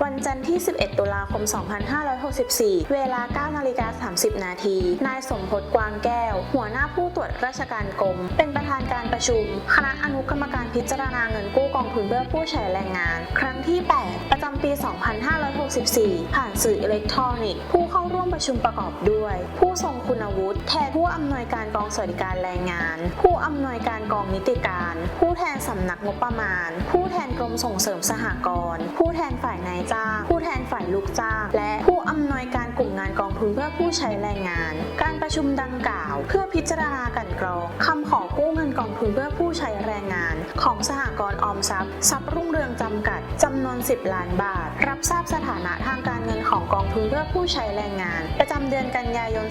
21ตุลาคม 2564 เวลา 9 นาฬิกา 30 นาที นายสมพศกวางแก้ว หัวหน้าผู้ตรวจราชการกรม เป็นประธานการประชุม คณะอนุกรรมการพิจารณาเงินกู้กองทุนเพื่อผู้ใช้แรงงาน ครั้งที่ 8 ประจำปี 2564 ผ่านสื่ออิเล็กทรอนิกส์ ผู้เข้าร่วมประชุมประกอบด้วย ผู้ทรงคุณวุฒิ แทนผู้อำนวยการกองสวัสดิการแรงงาน ผู้อำนวยการกองนิติการ ผู้แทนสำนักงบประมาณ ผู้แทนกรมส่งเสริมสหกรณ์ ผู้แทนฝ่ายนายจ้าง ผู้แทนฝ่ายลูกจ้าง และผู้อำนวยการกลุ่มงานกองทุนเพื่อผู้ใช้แรงงาน การประชุมดังกล่าว เพื่อพิจารณากันกรองคำขอกู้เงินกองทุนเพื่อผู้ใช้แรงงาน ของสหกรณ์ออมทรัพย์ทรัพย์รุ่งเรืองจำกัด 10 ล้านบาท รับทราบสถานะทางการเงินของกองทุนเพื่อผู้ใช้แรงงาน ประจำเดือนกันยายน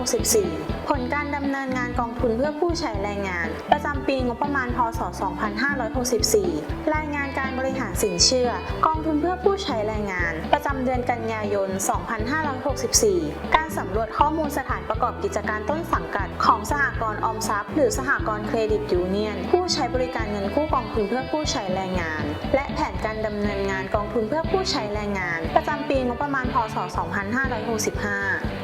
2564 ผลการดำเนินงานกองทุนเพื่อผู้ใช้แรงงาน ประจำปีงบประมาณ พศ 2564 รายงานการบริหารสินเชื่อ กองทุนเพื่อผู้ใช้แรงงาน ประจำเดือนกันยายน 2564 การสำรวจข้อมูลสถานประกอบกิจการต้นสังกัดของ กรณ์ออมทรัพย์ หรือสหกรณ์เครดิตยูเนียน ผู้ใช้บริการเงินกู้กองทุนเพื่อผู้ใช้แรงงาน และแผนการดำเนินงานกองทุนเพื่อผู้ใช้แรงงาน ประจำปีงบประมาณพศ 2565